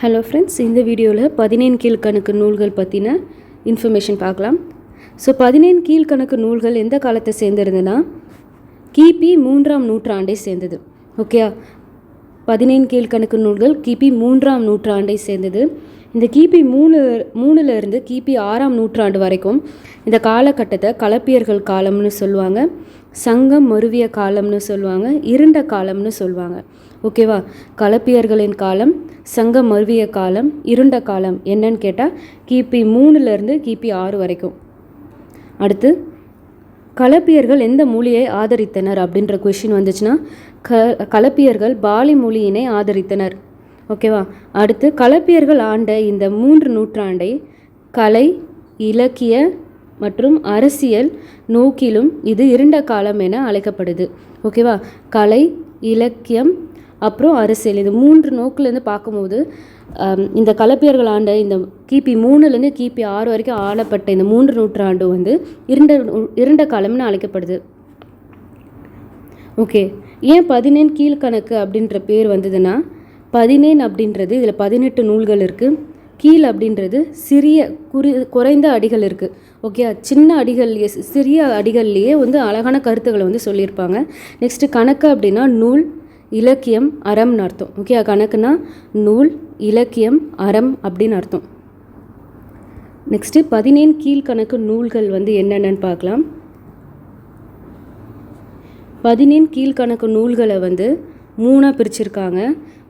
Hello friends இந்த வீடியோவில் பதினேழு கீழ்கணக்கு நூல்கள் பற்றின இன்ஃபர்மேஷன் பார்க்கலாம். ஸோ பதினேழு கீழ்கணக்கு நூல்கள் எந்த காலத்தை சேர்ந்துருந்ததுன்னா கிபி மூன்றாம் நூற்றாண்டை சேர்ந்தது. ஓகேயா பதினேழு கீழ்கணக்கு நூல்கள் கிபி மூன்றாம் நூற்றாண்டை சேர்ந்தது. இந்த கிபி மூணு மூணுலேருந்து கிபி ஆறாம் நூற்றாண்டு வரைக்கும் இந்த காலகட்டத்தை கலப்பியர்கள் காலம்னு சொல்லுவாங்க சங்கம் மருவிய காலம்னு சொல்லுவாங்க இருண்ட காலம்னு சொல்லுவாங்க. ஓகேவா? கலப்பியர்களின் காலம் சங்கம் மருவிய காலம் இருண்ட காலம் என்னன்னு கேட்டால் கிபி மூணுலேருந்து கிபி ஆறு வரைக்கும். அடுத்து கலப்பியர்கள் எந்த மொழியை ஆதரித்தனர் அப்படின்ற கொஷின் வந்துச்சுன்னா க கலப்பியர்கள் பாலி மொழியினை ஆதரித்தனர். ஓகேவா? அடுத்து கலப்பியர்கள் ஆண்ட இந்த மூன்று நூற்றாண்டை கலை இலக்கிய மற்றும் அரசியல் நோக்கிலும் இது இருண்ட காலம் என அழைக்கப்படுது. ஓகேவா? கலை இலக்கியம் அப்புறம் அரசியல். இது மூன்று நோக்கிலேருந்து பார்க்கும்போது இந்த கலப்பியர்கள் ஆண்ட இந்த கிபி மூணுலேருந்து கிபி ஆறு வரைக்கும் ஆளப்பட்ட இந்த மூன்று நூற்றாண்டு வந்து இருண்ட இருண்ட காலம்னு அழைக்கப்படுது. ஓகே. ஏன் பதினேன் கீழ்கணக்கு அப்படின்ற பேர் வந்ததுன்னா பதினேன் அப்படின்றது இதில் பதினெட்டு நூல்கள் இருக்குது கீழ் அப்படின்றது சிறிய குறி குறைந்த அடிகள் இருக்குது ஓகே சின்ன அடிகள் சிறிய அடிகள்லேயே வந்து அழகான கருத்துக்களை வந்து சொல்லியிருப்பாங்க. நெக்ஸ்ட்டு கணக்கு அப்படின்னா நூல் இலக்கியம் அறம்னு அர்த்தம். ஓகே கணக்குனா நூல் இலக்கியம் அறம் அப்படின்னு அர்த்தம். நெக்ஸ்ட்டு பதினேழு கீழ்கணக்கு நூல்கள் வந்து என்னென்னு பார்க்கலாம். பதினேழு கீழ்கணக்கு நூல்களை வந்து மூணாக பிரிச்சிருக்காங்க.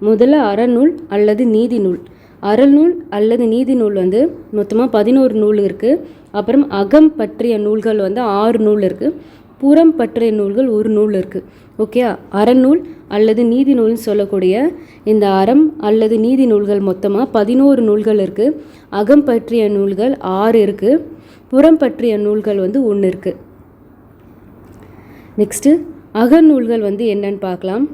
முதல்ல அறநூல் அல்லது நீதி நூல். அறநூல் அல்லது நீதி நூல் வந்து மொத்தமாக பதினோரு நூல் இருக்குது அப்புறம் அகம் பற்றிய நூல்கள் வந்து ஆறு நூல் இருக்குது புறம் பற்றிய நூல்கள் ஒரு நூல் இருக்குது ஓகே அறநூல் அல்லது நீதி நூல்னு சொல்லக்கூடிய இந்த அறம் அல்லது நீதி நூல்கள் மொத்தமாக பதினோரு நூல்கள் இருக்குது அகம் பற்றிய நூல்கள் ஆறு இருக்குது புறம் பற்றிய நூல்கள் வந்து ஒன்று இருக்குது நெக்ஸ்ட்டு அகநூல்கள் வந்து என்னன்னு பார்க்கலாம்.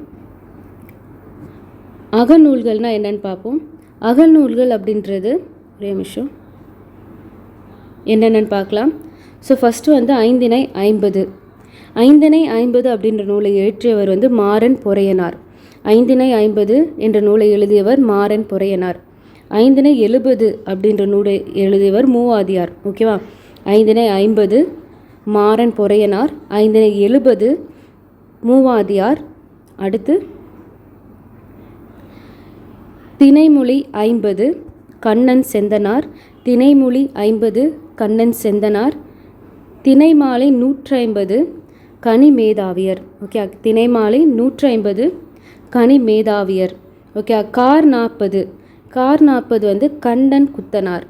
அகநூல்கள்னால் என்னன்னு பார்ப்போம். அகநூல்கள் அப்படின்றது ஒரே நிமிஷம். என்னென்னு பார்க்கலாம். ஸோ ஃபஸ்ட்டு வந்து ஐந்தினை ஐம்பது. ஐந்தினை ஐம்பது அப்படின்ற நூலை இயற்றியவர் வந்து மாறன் பொறையனார். ஐந்தினை ஐம்பது என்ற நூலை எழுதியவர் மாறன் பொறையனார். ஐந்தினை எழுபது அப்படின்ற நூலை எழுதியவர் மூவாதியார். ஓகேவா? ஐந்தினை ஐம்பது மாறன் பொறையனார். ஐந்தினை எழுபது மூவாதியார். அடுத்து தினைமொழி ஐம்பது கண்ணன் செந்தனார். தினைமொழி ஐம்பது கண்ணன் செந்தனார். திணைமாலை நூற்றி ஐம்பது கனி மேதாவியர் ஓகே தினைமாலை நூற்றி ஐம்பது கனி மேதாவியர் ஓகே கார் நாற்பது கார் நாற்பது வந்து கண்ணன் குத்தனார்.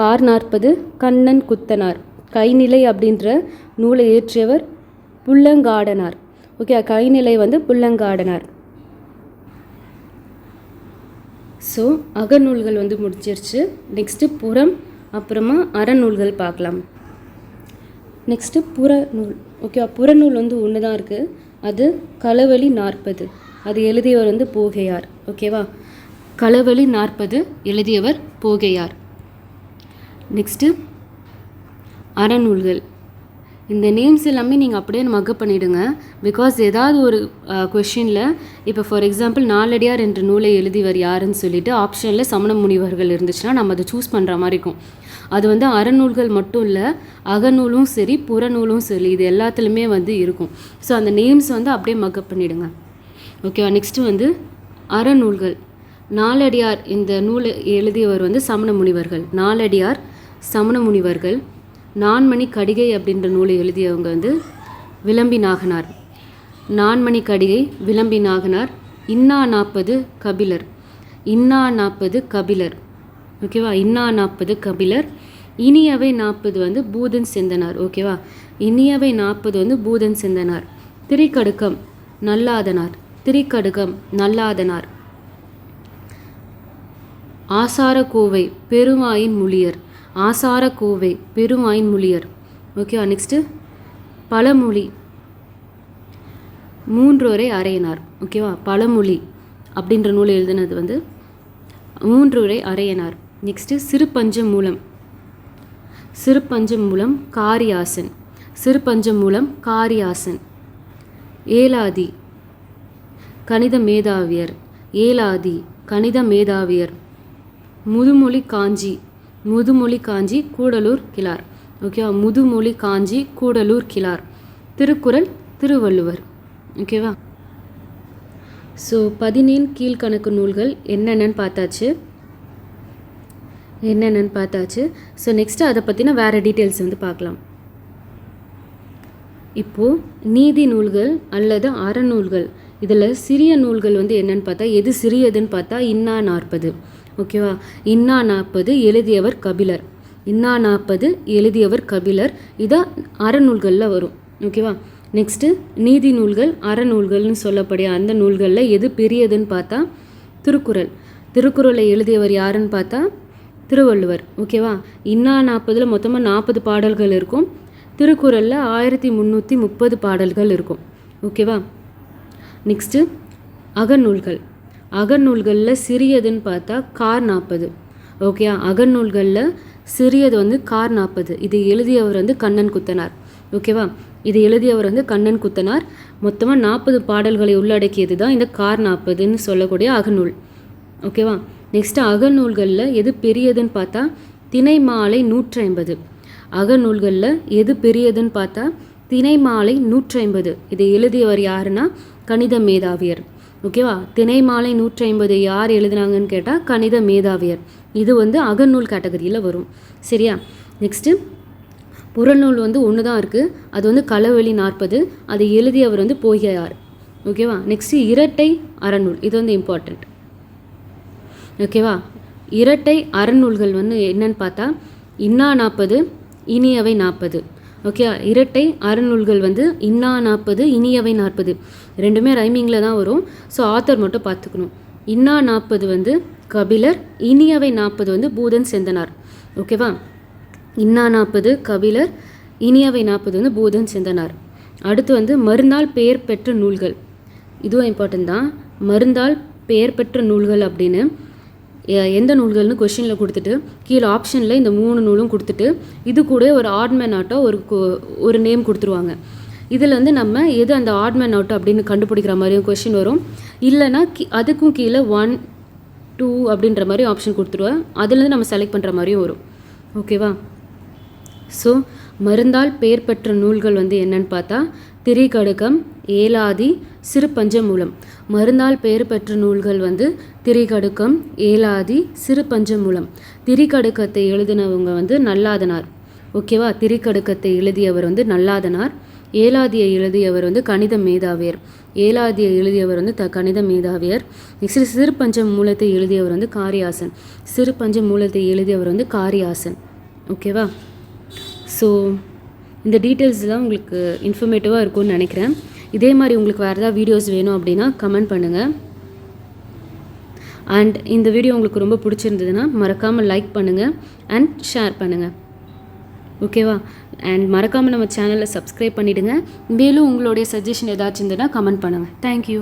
கார் நாற்பது கண்ணன் குத்தனார். கைநிலை அப்படின்ற நூலை இயற்றியவர் புல்லங்காடனார் ஓகே கைநிலை வந்து புல்லங்காடனார் ஸோ அகநூல்கள் வந்து முடிச்சிருச்சு நெக்ஸ்ட்டு புறம் அப்புறமா அறநூல்கள் பார்க்கலாம். நெக்ஸ்ட்டு புறநூல். ஓகேவா புறநூல் வந்து ஒன்று தான் இருக்குது அது களவழி நாற்பது. அது எழுதியவர் வந்து போகையார். ஓகேவா களவழி நாற்பது எழுதியவர் போகையார். நெக்ஸ்ட்டு அறநூல்கள். இந்த நேம்ஸ் எல்லாமே நீங்கள் அப்படியே மக்கப் பண்ணிவிடுங்க பிகாஸ் ஏதாவது ஒரு கொஷினில் இப்போ ஃபார் எக்ஸாம்பிள் நாலடியார் என்ற நூலை எழுதியவர் யாருன்னு சொல்லிட்டு ஆப்ஷனில் சமண முனிவர்கள் இருந்துச்சுன்னா நம்ம அதை சூஸ் பண்ணுற மாதிரி இருக்கும். அது வந்து அறநூல்கள் மட்டும் இல்லை அகநூலும் சரி புறநூலும் சரி இது எல்லாத்துலேயுமே வந்து இருக்கும். ஸோ அந்த நேம்ஸ் வந்து அப்படியே மக்கப் பண்ணிவிடுங்க ஓகேவா நெக்ஸ்ட்டு வந்து அறநூல்கள் நாலடியார் இந்த நூலை எழுதியவர் வந்து சமண முனிவர்கள். நாலடியார் சமண முனிவர்கள். நான்மணி கடிகை அப்படின்ற நூலை எழுதியவங்க வந்து விளம்பி நாகனார். நான்மணி கடிகை விளம்பி நாகனார். இன்னா நாற்பது கபிலர். இன்னா நாற்பது கபிலர். ஓகேவா? இன்னா நாற்பது கபிலர். இனியவை நாற்பது வந்து பூதன் சிந்தனார். ஓகேவா? இனியவை நாற்பது வந்து பூதன் சிந்தனார். திரிகடுக்கம் நல்லாதனார். திரிகடுகம் நல்லாதனார். ஆசாரக்கோவை பெருமாயின் முளியர். ஆசாரக்கோவை பெருமாயின் மொழியர் ஓகேவா நெக்ஸ்ட்டு பழமொழி. மூன்றுவரை அறையனார். ஓகேவா பழமொழி அப்படின்ற நூலை எழுதினது வந்து மூன்றுவரை அறையனார். நெக்ஸ்ட்டு சிறுபஞ்சம் மூலம் சிறுபஞ்சம் மூலம் காரியாசன். சிறுபஞ்சம் மூலம் காரியாசன். ஏலாதி கணித மேதாவியர். ஏலாதி கணித மேதாவியர். முதுமொழி காஞ்சி. முதுமொழி காஞ்சி கூடலூர் கிளார். ஓகேவா முதுமொழி காஞ்சி கூடலூர் கிளார். திருக்குறள் திருவள்ளுவர். ஓகேவா ஸோ பதினேன் கீழ்கணக்கு நூல்கள் என்னென்னு பார்த்தாச்சு? என்னென்னு பார்த்தாச்சு? ஸோ நெக்ஸ்ட்டு அதை பற்றின வேறு டீட்டெயில்ஸ் வந்து பார்க்கலாம். இப்போது நீதி நூல்கள் அல்லது அறநூல்கள். இதில் சிறிய நூல்கள் வந்து என்னன்னு பார்த்தா எது சிறியதுன்னு பார்த்தா இன்னா நாற்பது. ஓகேவா? இன்னா நாற்பது எழுதியவர் கபிலர். இன்னா நாற்பது எழுதியவர் கபிலர். இதான் அறநூல்களில் வரும். ஓகேவா? நெக்ஸ்ட்டு நீதி நூல்கள் அறநூல்கள்னு சொல்லப்படிய? அந்த நூல்களில் எது பெரியதுன்னு பார்த்தா திருக்குறள். திருக்குறளை எழுதியவர் யாருன்னு பார்த்தா திருவள்ளுவர். ஓகேவா? இன்னா நாற்பதில் மொத்தமாக நாற்பது பாடல்கள் இருக்கும். திருக்குறளில் ஆயிரத்தி முந்நூற்றி முப்பது பாடல்கள் இருக்கும். ஓகேவா? நெக்ஸ்ட்டு அகநூல்கள். அகநூல்களில் சிறியதுன்னு பார்த்தா கார் நாற்பது ஓகே அகநூல்களில் சிறியது வந்து கார் நாற்பது இது எழுதியவர் வந்து கண்ணன் குத்தனார். ஓகேவா இது எழுதியவர் வந்து கண்ணன் குத்தனார். மொத்தமாக நாற்பது பாடல்களை உள்ளடக்கியது தான் இந்த கார் நாற்பதுன்னு சொல்லக்கூடிய அகநூல். ஓகேவா நெக்ஸ்ட்டு அகநூல்களில் எது பெரியதுன்னு பார்த்தா திணை மாலை நூற்றி ஐம்பது அகநூல்களில் எது பெரியதுன்னு பார்த்தா திணை மாலை நூற்றி ஐம்பது இதை எழுதியவர் யாருன்னா? கணித மேதாவியர். ஓகேவா? தினை மாலை நூற்றி ஐம்பது யார் எழுதுனாங்கன்னு கேட்டால் கணித மேதாவியர். இது வந்து அகநூல் கேட்டகரியில் வரும். சரியா? நெக்ஸ்ட்டு புறநூல் வந்து ஒன்று தான் இருக்குது அது வந்து களவெளி நாற்பது. அதை எழுதியவர் வந்து போகியார். ஓகேவா? நெக்ஸ்ட்டு இரட்டை அறநூல். இது வந்து இம்பார்ட்டண்ட் ஓகேவா? இரட்டை அறநூல்கள் வந்து என்னன்னு பார்த்தா இன்னா நாற்பது இனியவை நாற்பது. ஓகே இரட்டை அறநூல்கள் வந்து இன்னா நாற்பது இனியவை நாற்பது. ரெண்டுமே ரைமிங்கில் தான் வரும். ஸோ ஆத்தர் மட்டும் பார்த்துக்கணும். இன்னா நாற்பது வந்து கபிலர் இனியவை நாற்பது வந்து பூதன் செந்தனார். ஓகேவா இன்னா நாற்பது கபிலர் இனியவை நாற்பது வந்து பூதன் செந்தனார். அடுத்து வந்து மறுநாள் பெயர் பெற்ற நூல்கள். இதுவும் இம்பார்ட்டன்ட் தான். மருந்தால் பெயர் பெற்ற நூல்கள் அப்படின்னு எந்த நூல்கள்னு கொஷினில் கொடுத்துட்டு கீழே ஆப்ஷனில் இந்த மூணு நூலும் கொடுத்துட்டு இது கூட ஒரு ஆட்மேன் ஆட்டோ ஒரு ஒரு நேம் கொடுத்துருவாங்க. இதில் வந்து நம்ம எது அந்த ஆட்மேன் ஆட்டோ அப்படின்னு கண்டுபிடிக்கிற மாதிரியும் கொஷின் வரும். இல்லைன்னா கி- அதுக்கும் கீழே ஒன் டூ அப்படின்ற மாதிரி ஆப்ஷன் கொடுத்துருவேன் அதுலேருந்து நம்ம செலக்ட் பண்ணுற மாதிரியும் வரும். ஓகேவா ஸோ மருந்தால் பெயர் பெற்ற நூல்கள் வந்து என்னன்னு பார்த்தா திரிகடுக்கம் ஏலாதி சிறுபஞ்சமூலம். மறுநாள் பெயர் பெற்ற நூல்கள் வந்து திரிகடுக்கம் ஏலாதி சிறுபஞ்சமூலம். திரிகடுக்கத்தை எழுதினவங்க வந்து நல்லாதனார். ஓகேவா? திரிகடுக்கத்தை எழுதியவர் வந்து நல்லாதனார். ஏலாதியை எழுதியவர் வந்து கணித மேதாவியர். ஏலாதியை எழுதியவர் வந்து த கணித மேதாவியர். நெக்ஸ்ட் சிறு மூலத்தை எழுதியவர் வந்து காரியாசன். சிறுபஞ்ச மூலத்தை எழுதியவர் வந்து காரியாசன். ஓகேவா? ஸோ இந்த டீட்டெயில்ஸ் தான் உங்களுக்கு இன்ஃபர்மேட்டிவாக இருக்கும்னு நினைக்கிறேன். இதே மாதிரி உங்களுக்கு வேறு ஏதாவது வீடியோஸ் வேணும் அப்படின்னா கமெண்ட் பண்ணுங்கள் அண்ட் இந்த வீடியோ உங்களுக்கு ரொம்ப பிடிச்சிருந்ததுன்னா மறக்காமல் லைக் பண்ணுங்கள் அண்ட் ஷேர் பண்ணுங்கள் ஓகேவா அண்ட் மறக்காமல் நம்ம சேனலை சப்ஸ்கிரைப் பண்ணிவிடுங்க மேலும் உங்களுடைய சஜஷன் ஏதாச்சும் இருந்ததுன்னா கமெண்ட் பண்ணுங்கள் தேங்க்யூ